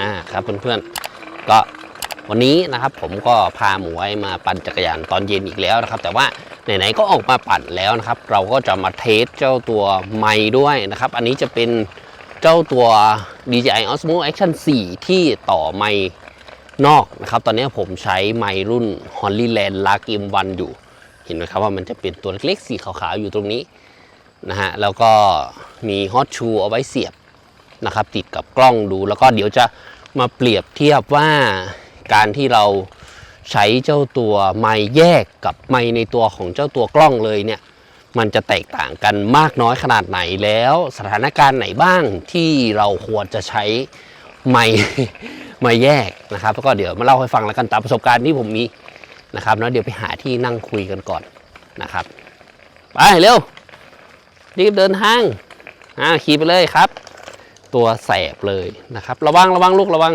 อ่าครับเพื่อนๆก็วันนี้นะครับผมก็พาหมูไว้มาปั่นจักรยานตอนเย็นอีกแล้วนะครับ แต่ว่าไหนๆก็ออกมาปั่นแล้วนะครับ เราก็จะมาเทสเจ้าตัวไม้ด้วยนะครับ อันนี้จะเป็นเจ้าตัว DJI Osmo Action 4 ที่ต่อไม้นอกนะครับ ตอนนี้ผมใช้ไม้รุ่น Hollyland Lark M1 อยู่ เห็นไหมครับว่ามันจะเป็นตัวเล็กๆสีขาวๆอยู่ตรงนี้นะฮะแล้วก็มีฮอตชูเอาไว้เสียบ นะครับ ติดกับกล้องดู แล้วก็เดี๋ยวจะมาเปรียบเทียบว่าการที่เราใช้เจ้าตัวไม้แยกกับไม้ในตัวของเจ้าตัวกล้องเลยเนี่ยมันจะแตกต่างกันมากน้อยขนาดไหนแล้วสถานการณ์ไหนบ้างที่เราควรจะใช้ไม้ไม้แยกนะครับแล้วก็เดี๋ยวมาเล่าให้ฟังแล้วกันตามประสบการณ์ที่ผมมีนะครับแล้วเดี๋ยวไปหาที่นั่งคุยกันก่อนนะครับ ไปเร็วรีบเดินทางอ่าขี่ไปเลยครับ ตัวแสบเลยนะครับ ระวังระวังลูกระวัง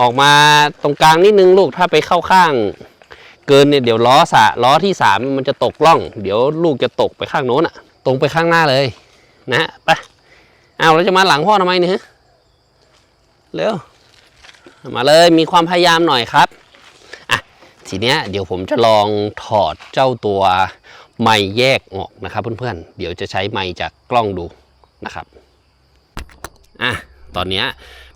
ออกมาตรงกลางนิดนึงลูกถ้าไปเข้าข้าง เกินเนี่ยเดี๋ยวล้อสะล้อที่สามมันจะตกล่อง เดี๋ยวลูกจะตกไปข้างโน้นอะตรงไปข้างหน้าเลย นะฮะไปเอาแล้วจะมาหลังพ่อทำไมเนี่ยเร็วมาเลยมีความพยายามหน่อยครับอะทีเนี้ยเดี๋ยวผมจะลองถอดเจ้าตัวไม้แยกออกนะครับเพื่อนๆ เดี๋ยวจะใช้ไม้จากกล้องดูนะครับ อะตอนเนี้ย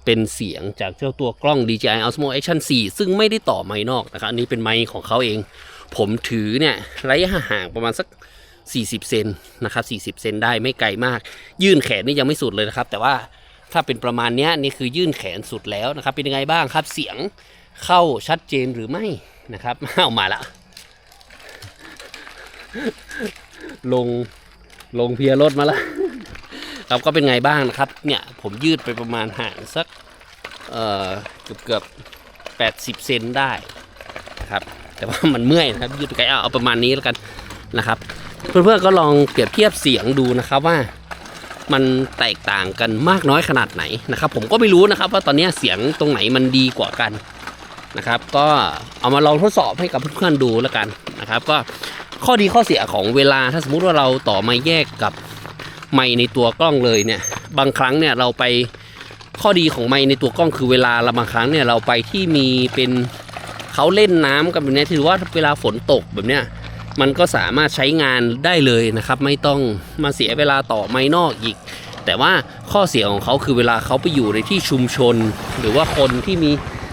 เป็นเสียงจากเจ้าตัวกล้อง DJI Osmo Action 4 ซึ่งไม่ได้ต่อไมค์นอกนะครับอันนี้เป็นไมค์ของเขาเอง ผมถือเนี่ยระยะห่างประมาณสัก 40 เซนนะครับ40 เซนได้ไม่ไกลมาก ยื่นแขนนี่ยังไม่สุดเลยนะครับ แต่ว่าถ้าเป็นประมาณนี้นี่คือยื่นแขนสุดแล้วนะครับ เป็นยังไงบ้างครับเสียงเข้าชัดเจนหรือไม่นะครับเอามาละลงลงเพียรถมาละ ครับก็เป็นไงบ้างนะครับ เนี่ยผมยืดไปประมาณห่างสักเกือบเกือบแปดสิบเซนได้ครับแต่ว่ามันเมื่อยนะครับยืดไกลเอาเอาประมาณนี้แล้วกันนะครับ เพื่อนๆก็ลองเปรียบเทียบเสียงดูนะครับว่ามันแตกต่างกันมากน้อยขนาดไหนนะครับ ผมก็ไม่รู้นะครับว่าตอนนี้เสียงตรงไหนมันดีกว่ากันนะครับ ก็เอามาลองทดสอบให้กับเพื่อนๆดูแล้วกันนะครับ ก็ข้อดีข้อเสียของเวลาถ้าสมมุติว่าเราต่อมาแยกกับ ไมค์ในตัวกล้องเลยเนี่ยบางครั้งเนี่ยเราไปข้อดีของไมค์ในตัวกล้องคือเวลาเราบางครั้งเนี่ยเราไปที่มีเป็นเขาเล่นน้ำกันแบบนี้ถือว่าเวลาฝนตกแบบเนี้ยมันก็สามารถใช้งานได้เลยนะครับ ไม่ต้องมาเสียเวลาต่อไมค์นอกอีก แต่ว่าข้อเสียของเขาคือเวลาเขาไปอยู่ในที่ชุมชน หรือว่าคนที่มี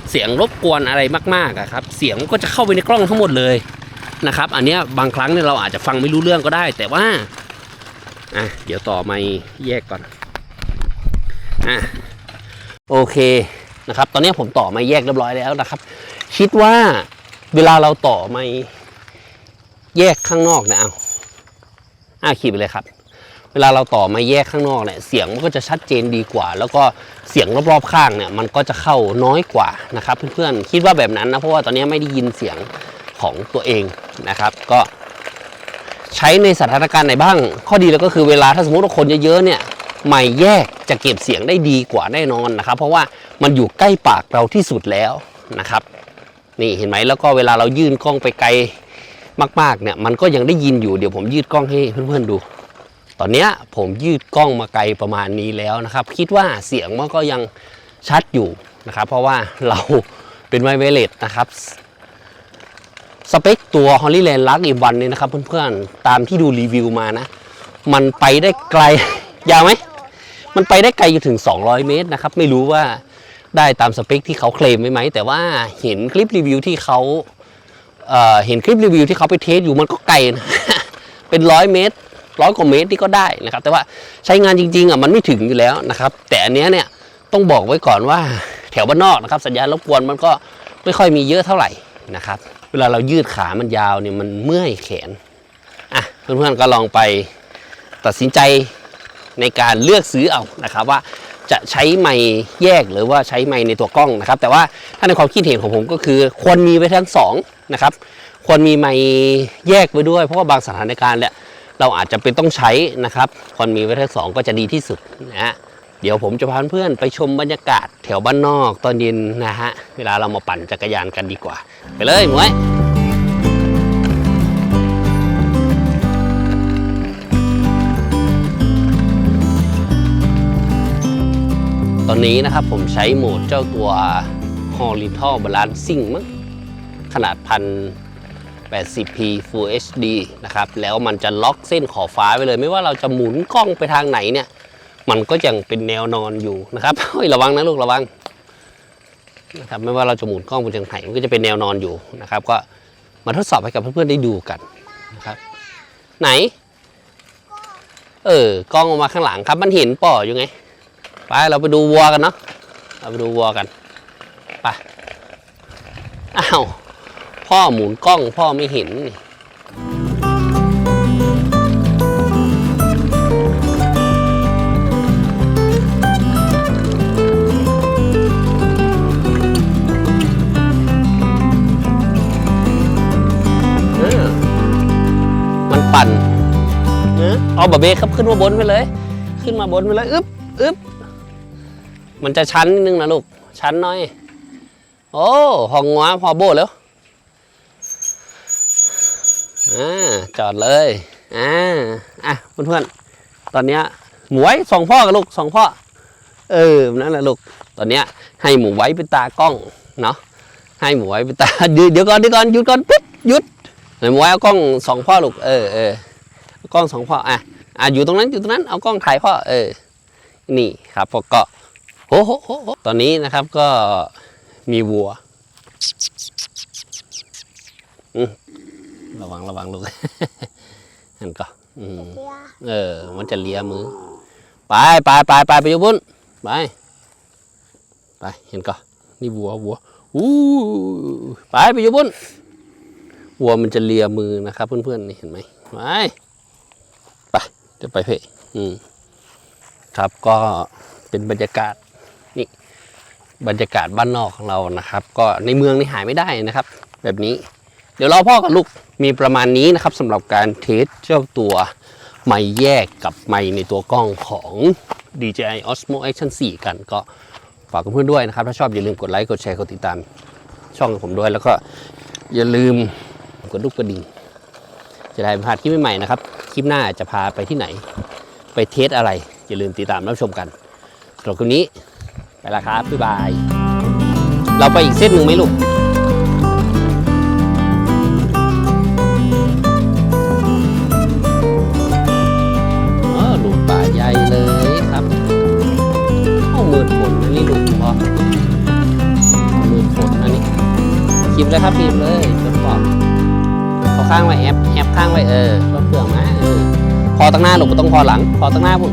เสียงรบกวนอะไรมากๆอะครับ เสียงก็จะเข้าไปในกล้องทั้งหมดเลยนะครับ อันนี้บางครั้งเนี่ยเราอาจจะฟังไม่รู้เรื่องก็ได้ แต่ว่า อะเดี๋ยวต่อไม่แยกก่อนอะโอเคนะครับ ตอนนี้ผมต่อไม่แยกเรียบร้อยแล้วนะครับ คิดว่าเวลาเราต่อไม่แยกข้างนอกเนี่ยเอาอะขีดไปเลยครับ เวลาเราต่อมาแยกข้างนอกเนี่ยเสียงมันก็จะชัดเจนดีกว่า แล้วก็เสียงรอบๆข้างเนี่ยมันก็จะเข้าน้อยกว่านะครับ เพื่อนๆคิดว่าแบบนั้นนะเพราะว่าตอนนี้ไม่ได้ยินเสียงของตัวเองนะครับ ก็ ใช้ในสถานการณ์ไหนบ้าง ข้อดีแล้วก็คือเวลาถ้าสมมติว่าคนเยอะๆเนี่ยไม่แยกจะเก็บเสียงได้ดีกว่าแน่นอนนะครับ เพราะว่ามันอยู่ใกล้ปากเราที่สุดแล้วนะครับ นี่เห็นไหมแล้วก็เวลาเรายื่นกล้องไปไกลมากๆเนี่ยมันก็ยังได้ยินอยู่เดี๋ยวผมยืดกล้องให้เพื่อนๆดู ตอนนี้ผมยืดกล้องมาไกลประมาณนี้แล้วนะครับ คิดว่าเสียงมันก็ยังชัดอยู่นะครับ เพราะว่าเราเป็นไวเวเลตนะครับ สเปคตัว Hollyland Lark E1 เนี่ยนะครับเพื่อนๆ ตามที่ดูรีวิวมานะ มันไปได้ไกล ยาวไหม มันไปได้ไกลอยู่ถึง 200 เมตรนะครับ ไม่รู้ว่าได้ตามสเปคที่เขาเคลมไว้ไหม แต่ว่าเห็นคลิปรีวิวที่เขาเอ่อเห็นคลิปรีวิวที่เขาไปเทสอยู่มันก็ไกลนะเป็นร้อยเมตรร้อยกว่าเมตรนี่ก็ได้นะครับ แต่ว่าใช้งานจริงๆอะมันไม่ถึงอยู่แล้วนะครับ แต่อันเนี้ยเนี่ยต้องบอกไว้ก่อนว่าแถวบ้านนอกนะครับ สัญญาณรบกวนมันก็ไม่ค่อยมีเยอะเท่าไหร่นะครับ เวลาเรายืดขามันยาวเนี่ยมันเมื่อยแขนอะเพื่อนๆก็ลองไปตัดสินใจในการเลือกซื้อเอานะครับว่าจะใช้ไม้แยกหรือว่าใช้ไม้ในตัวกล้องนะครับ แต่ว่าถ้าในความคิดเห็นของผมก็คือ ควรมีไว้ทั้งสองนะครับควรมีไม้แยกไว้ด้วย เพราะว่าบางสถานการณ์เนี่ยเราอาจจะเป็นต้องใช้นะครับควรมีไว้ทั้งสองก็จะดีที่สุดนะฮะเดี๋ยวผมจะพาเพื่อนไปชมบรรยากาศแถวบ้านนอกตอนเย็นนะฮะเวลาเรามาปั่นจักรยานกันดีกว่า ไปเลยหมวยตอนนี้นะครับผมใช้โหมดเจ้าตัว Horizontal Balancing มั้งขนาดพัน 80p Full HD นะครับ แล้วมันจะล็อกเส้นขอบฟ้าไว้เลย ไม่ว่าเราจะหมุนกล้องไปทางไหนเนี่ย มันก็ยังเป็นแนวนอนอยู่นะครับเฮ้ยระวังนะลูกระวัง นะครับไม่ว่าเราจะหมุนกล้องไปทางไหนมันก็จะเป็นแนวนอนอยู่นะครับ ก็มาทดสอบให้กับเพื่อนๆได้ดูกันนะครับ ไหน เออกล้องออกมาข้างหลังครับมันเห็นป่ออยู่ไงไปเราไปดูวัวกันเนาะเราไปดูวัวกันไปอ้าวพ่อหมุนกล้องพ่อไม่เห็นนี่ เอาบะเบครับขึ้นมาบนไปเลย ขึ้นมาบนไปเลยอึ๊บอึ๊บมันจะชั้นนิดนึงนะลูก ชั้นน้อย โอ้ห้องงวพอโบแล้วอ่าจอดเลยอ่าอะเพื่อนๆตอนเนี้ยหมูไว้สองพ่อกับลูกสองพ่อ เออนั่นแหละลูก ตอนเนี้ยให้หมูไว้เป็นตากล้องเนาะให้หมูไว้เป็นตาเดี๋ยวก่อนเดี๋ยวก่อนหยุดก่อนปุ๊บหยุดหมูไว้เอากล้องสองพ่อลูกเออเออ กล้องสองพ่ออะอะอยู่ตรงนั้นอยู่ตรงนั้นเอากล้องถ่ายพ่อเออ นี่ครับก็ก็โอ้โหโหโหตอนนี้นะครับก็มีวัวอืระวังระวังลูกนั่นก็อืเออ มันจะเลียมือ ไปไปไปไปไปอยู่บุญไปไปเห็นก็นี่วัววัวอู้ไปไปอยู่บุญวัวมันจะเลียมือนะครับ เพื่อนๆนี่เห็นไหมไป ไปเดี๋ยวไปเพ่อืมครับก็เป็นบรรยากาศนี่บรรยากาศบ้านนอกของเรานะครับ ก็ในเมืองนี่หายไม่ได้นะครับ แบบนี้ เดี๋ยวรอพ่อกับลูกมีประมาณนี้นะครับสำหรับการเทสเจ้าตัวไม้แยกกับไม้ในตัวกล้องของ DJI Osmo Action 4 กันก็ฝากเพื่อนๆด้วยนะครับ ถ้าชอบอย่าลืมกดไลค์ กดแชร์ กดติดตาม ช่องของผมด้วย แล้วก็อย่าลืมกดลูกกระดิ่งจะได้ไม่พลาดคลิปใหม่ๆนะครับค ลิปหน้าจะพาไปที่ไหน ไปเทสอะไร อย่าลืมติดตามรับชมกันสำหรับวันนี้ ไปละครับบ๊ายบาย เราไปอีกเส้นหนึ่งไหมลูกอ๋อลูกป่าใหญ่เลยครับเอามืดฝนอันนี้ลูกพอเอามืดฝนอันนี้คีบเลยครับคีบเลยจนปอกเอาข้างไว้แอบแอบข้างไว้เออก็เผื่อมา เออพอตั้งหน้าลูก็ต้องพอหลังพอตั้งหน้าพุ่น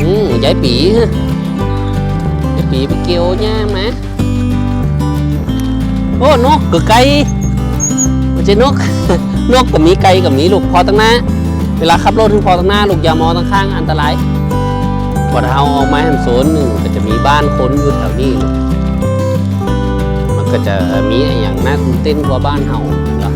อืมยายปีฮะยายปีไปเกี่ยวย่างมโอ้นกกับไก่ม่ใช่นกนกกับมีไก่กับมีลูกพอตั้งหน้า เวลาขับรถถึงพอตั้งหน้าลูกอย่ามองตั้งข้างอันตรายพอเท้าออกมาแห่งโซนหนึ่งก็จะมีบ้านคนอยู่แถวนี้มันก็จะมีไอ้อย่างน่าตื่นเต้นกว่าบ้านเฮาเนาะ